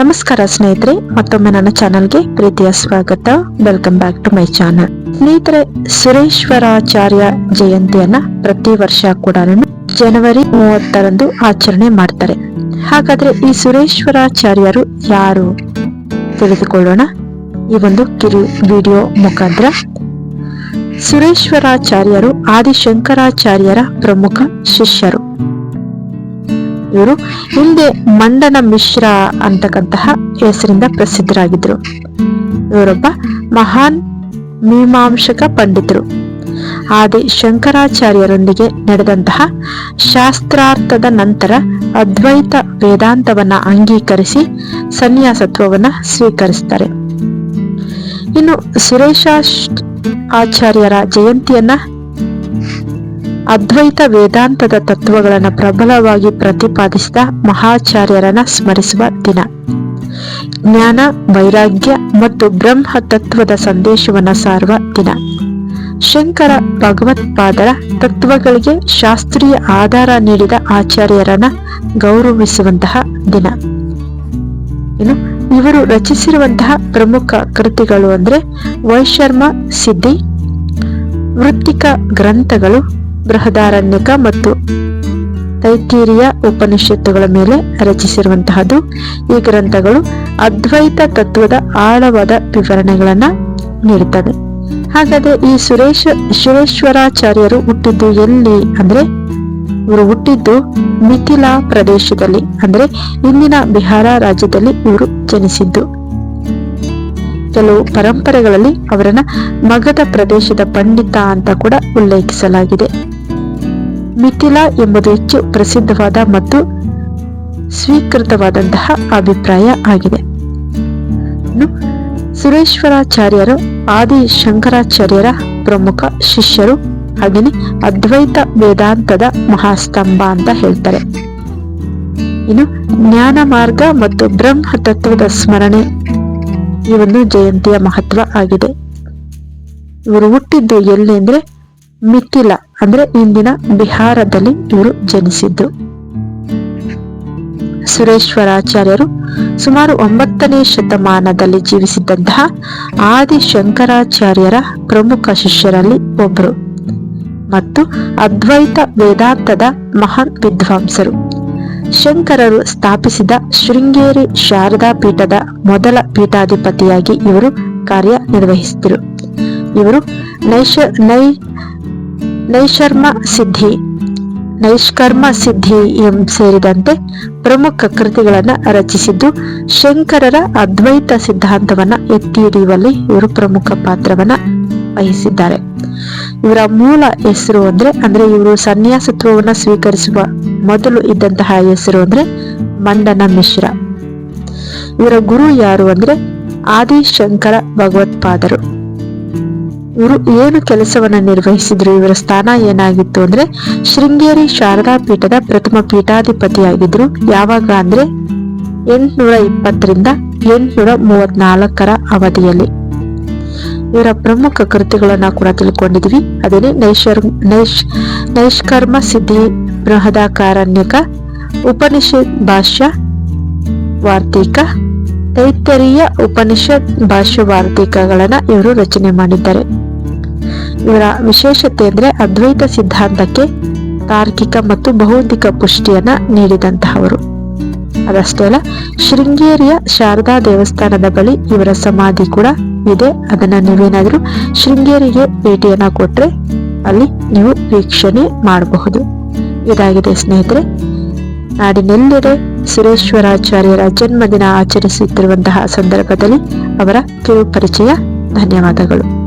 ನಮಸ್ಕಾರ ಸ್ನೇಹಿತರೆ, ಮತ್ತೊಮ್ಮೆ ನನ್ನ ಚಾನಲ್ಗೆ ಪ್ರೀತಿಯ ಸ್ವಾಗತ. Welcome back to my channel ಸ್ನೇಹಿತರೆ, ಸುರೇಶ್ವರಾಚಾರ್ಯ ಜಯಂತಿಯನ್ನ ಪ್ರತಿ ವರ್ಷ ಕೂಡ ಜನವರಿ ಮೂವತ್ತರಂದು ಆಚರಣೆ ಮಾಡ್ತಾರೆ. ಹಾಗಾದ್ರೆ ಈ ಸುರೇಶ್ವರಾಚಾರ್ಯರು ಯಾರು? ತಿಳಿದುಕೊಳ್ಳೋಣ ಈ ಒಂದು ಕಿರು ವಿಡಿಯೋ ಮುಖಾಂತರ. ಸುರೇಶ್ವರಾಚಾರ್ಯರು ಆದಿಶಂಕರಾಚಾರ್ಯರ ಪ್ರಮುಖ ಶಿಷ್ಯರು. ಇವರು ಹಿಂದೆ ಮಂಡನ ಮಿಶ್ರ ಅಂತಕ್ಕಂತಹ ಹೆಸರಿಂದ ಪ್ರಸಿದ್ಧರಾಗಿದ್ರು ಇವರೊಬ್ಬ ಮಹಾನ್ ಮೀಮಾಂಸಕ ಪಂಡಿತರು. ಆದಿ ಶಂಕರಾಚಾರ್ಯರೊಂದಿಗೆ ನಡೆದಂತಹ ಶಾಸ್ತ್ರಾರ್ಥದ ನಂತರ ಅದ್ವೈತ ವೇದಾಂತವನ್ನ ಅಂಗೀಕರಿಸಿ ಸನ್ಯಾಸತ್ವವನ್ನ ಸ್ವೀಕರಿಸ್ತಾರೆ. ಇನ್ನು ಸುರೇಶ ಆಚಾರ್ಯರ ಜಯಂತಿಯನ್ನ ಅದ್ವೈತ ವೇದಾಂತದ ತತ್ವಗಳನ್ನು ಪ್ರಬಲವಾಗಿ ಪ್ರತಿಪಾದಿಸಿದ ಮಹಾಚಾರ್ಯರನ್ನ ಸ್ಮರಿಸುವ ದಿನ. ಜ್ಞಾನ, ವೈರಾಗ್ಯ ಮತ್ತು ಬ್ರಹ್ಮ ತತ್ವದ ಸಂದೇಶವನ್ನ ಸಾರುವ ದಿನ. ಶಂಕರ ಭಗವತ್ಪಾದರ ತತ್ವಗಳಿಗೆ ಶಾಸ್ತ್ರೀಯ ಆಧಾರ ನೀಡಿದ ಆಚಾರ್ಯರನ್ನ ಗೌರವಿಸುವಂತಹ ದಿನ. ಇನ್ನು ಇವರು ರಚಿಸಿರುವಂತಹ ಪ್ರಮುಖ ಕೃತಿಗಳು ಅಂದ್ರೆ ವೈಶರ್ಮ ಸಿದ್ಧಿ, ವೃತ್ತಿಕ ಗ್ರಂಥಗಳು ಬೃಹದಾರಣ್ಯಕ ಮತ್ತು ತೈತೀರಿಯ ಉಪನಿಷತ್ತುಗಳ ಮೇಲೆ ರಚಿಸಿರುವಂತಹದ್ದು. ಈ ಗ್ರಂಥಗಳು ಅದ್ವೈತ ತತ್ವದ ಆಳವಾದ ವಿವರಣೆಗಳನ್ನ ನೀಡುತ್ತದೆ ಹಾಗಾದ್ರೆ ಈ ಸುರೇಶ ಶಿವೇಶ್ವರಾಚಾರ್ಯರು ಹುಟ್ಟಿದ್ದು ಎಲ್ಲಿ ಅಂದ್ರೆ, ಇವರು ಹುಟ್ಟಿದ್ದು ಮಿಥಿಲಾ ಪ್ರದೇಶದಲ್ಲಿ. ಅಂದ್ರೆ, ಇಂದಿನ ಬಿಹಾರ ರಾಜ್ಯದಲ್ಲಿ ಇವರು ಜನಿಸಿದ್ದು. ಕೆಲವು ಪರಂಪರೆಗಳಲ್ಲಿ ಅವರನ್ನ ಮಗಧ ಪ್ರದೇಶದ ಪಂಡಿತ ಅಂತ ಕೂಡ ಉಲ್ಲೇಖಿಸಲಾಗಿದೆ. ಮಿಥಿಲಾ ಎಂಬುದು ಹೆಚ್ಚು ಪ್ರಸಿದ್ಧವಾದ ಮತ್ತು ಸ್ವೀಕೃತವಾದಂತಹ ಅಭಿಪ್ರಾಯ ಆಗಿದೆ. ಸುರೇಶ್ವರಾಚಾರ್ಯರು, ಆದಿ ಶಂಕರಾಚಾರ್ಯರ ಪ್ರಮುಖ ಶಿಷ್ಯರು ಹಾಗೆಯೇ ಅದ್ವೈತ ವೇದಾಂತದ ಮಹಾಸ್ತಂಭ ಅಂತ ಹೇಳ್ತಾರೆ. ಇನ್ನು ಜ್ಞಾನ ಮಾರ್ಗ ಮತ್ತು ಬ್ರಹ್ಮ ತತ್ವದ ಸ್ಮರಣೆ ಒಂದು ಜಯಂತಿಯ ಮಹತ್ವ ಆಗಿದೆ. ಇವರು ಹುಟ್ಟಿದ್ದು ಎಲ್ಲಿ ಅಂದ್ರೆ ಮಿಥಿಲ, ಅಂದ್ರೆ ಇಂದಿನ ಬಿಹಾರದಲ್ಲಿ ಇವರು ಜನಿಸಿದ್ದು ಸುರೇಶ್ವರಾಚಾರ್ಯರು ಸುಮಾರು ಒಂಬತ್ತನೇ ಶತಮಾನದಲ್ಲಿ ಜೀವಿಸಿದ್ದಂತಹ ಆದಿ ಶಂಕರಾಚಾರ್ಯರ ಪ್ರಮುಖ ಶಿಷ್ಯರಲ್ಲಿ ಒಬ್ಬರು ಮತ್ತು ಅದ್ವೈತ ವೇದಾಂತದ ಮಹಾನ್ ವಿದ್ವಾಂಸರು. ಶಂಕರರು ಸ್ಥಾಪಿಸಿದ ಶೃಂಗೇರಿ ಶಾರದಾ ಪೀಠದ ಮೊದಲ ಪೀಠಾಧಿಪತಿಯಾಗಿ ಇವರು ಕಾರ್ಯನಿರ್ವಹಿಸಿದರು. ಇವರು ನೈಶ, ನೈ ನೈಷರ್ಮ ಸಿದ್ಧಿ, ನೈಷ್ಕರ್ಮ ಸಿದ್ಧಿ ಎಂ ಸೇರಿದಂತೆ ಪ್ರಮುಖ ಕೃತಿಗಳನ್ನು ರಚಿಸಿದ್ದು, ಶಂಕರರ ಅದ್ವೈತ ಸಿದ್ಧಾಂತವನ್ನ ಎತ್ತಿ ಹಿಡಿಯುವಲ್ಲಿ ಇವರು ಪ್ರಮುಖ ಪಾತ್ರವನ್ನ ವಹಿಸಿದ್ದಾರೆ. ಇವರ ಮೂಲ ಹೆಸರು ಅಂದ್ರೆ ಅಂದ್ರೆ ಇವರು ಸನ್ಯಾಸತ್ವವನ್ನ ಸ್ವೀಕರಿಸುವ ಮೊದಲು ಇದ್ದಂತಹ ಹೆಸರು ಅಂದ್ರೆ ಮಂಡನ ಮಿಶ್ರ. ಇವರ ಗುರು ಯಾರು ಅಂದ್ರೆ ಆದಿಶಂಕರ ಭಗವತ್ಪಾದರು. ಇವರು ಏನು ಕೆಲಸವನ್ನ ನಿರ್ವಹಿಸಿದ್ರು, ಇವರ ಸ್ಥಾನ ಏನಾಗಿತ್ತು ಅಂದ್ರೆ, ಶೃಂಗೇರಿ ಶಾರದಾ ಪೀಠದ ಪ್ರಥಮ ಪೀಠಾಧಿಪತಿಯಾಗಿದ್ರು. ಯಾವಾಗ ಅಂದ್ರೆ ಎಂಟುನೂರ ಇಪ್ಪತ್ತರಿಂದ ಎಂಟುನೂರ ಮೂವತ್ನಾಲ್ಕರ ಅವಧಿಯಲ್ಲಿ. ಇವರ ಪ್ರಮುಖ ಕೃತಿಗಳನ್ನ ಕೂಡ ತಿಳ್ಕೊಂಡಿದ್ವಿ. ಅದೇನೆ ನೈಶರ್, ನೈಶ್, ನೈಷ್ಕರ್ಮ ಸಿದ್ಧಿ ಬೃಹದಾಕಾರಣ್ಯಕ ಉಪನಿಷತ್ ಭಾಷ್ಯ ವಾರ್ತಿಕ ತೈತರಿಯ ಉಪನಿಷತ್ ಭಾಷ್ಯ ವಾರ್ತಿಕಗಳನ್ನ ಇವರು ರಚನೆ ಮಾಡಿದ್ದಾರೆ. ಇವರ ವಿಶೇಷತೆ ಅಂದ್ರೆ ಅದ್ವೈತ ಸಿದ್ಧಾಂತಕ್ಕೆ ತಾರ್ಕಿಕ ಮತ್ತು ಬೌದ್ಧಿಕ ಪುಷ್ಟಿಯನ್ನ ನೀಡಿದಂತಹವರು. ಅದಷ್ಟೇ ಅಲ್ಲ, ಶೃಂಗೇರಿಯ ಶಾರದಾ ದೇವಸ್ಥಾನದ ಬಳಿ ಇವರ ಸಮಾಧಿ ಕೂಡ ಇದೆ. ಅದನ್ನ ನೀವೇನಾದ್ರೂ ಶೃಂಗೇರಿಗೆ ಭೇಟಿಯನ್ನ ಕೊಟ್ರೆ ಅಲ್ಲಿ ನೀವು ವೀಕ್ಷಣೆ ಮಾಡಬಹುದು. ಇದಾಗಿದೆ ಸ್ನೇಹಿತರೆ. ನಾಡಿನೆಲ್ಲೆಡೆ ಸುರೇಶ್ವರಾಚಾರ್ಯರ ಜನ್ಮದಿನ ಆಚರಿಸುತ್ತಿರುವಂತಹ ಸಂದರ್ಭದಲ್ಲಿ ಅವರ ಕಿರು ಪರಿಚಯ ಧನ್ಯವಾದಗಳು.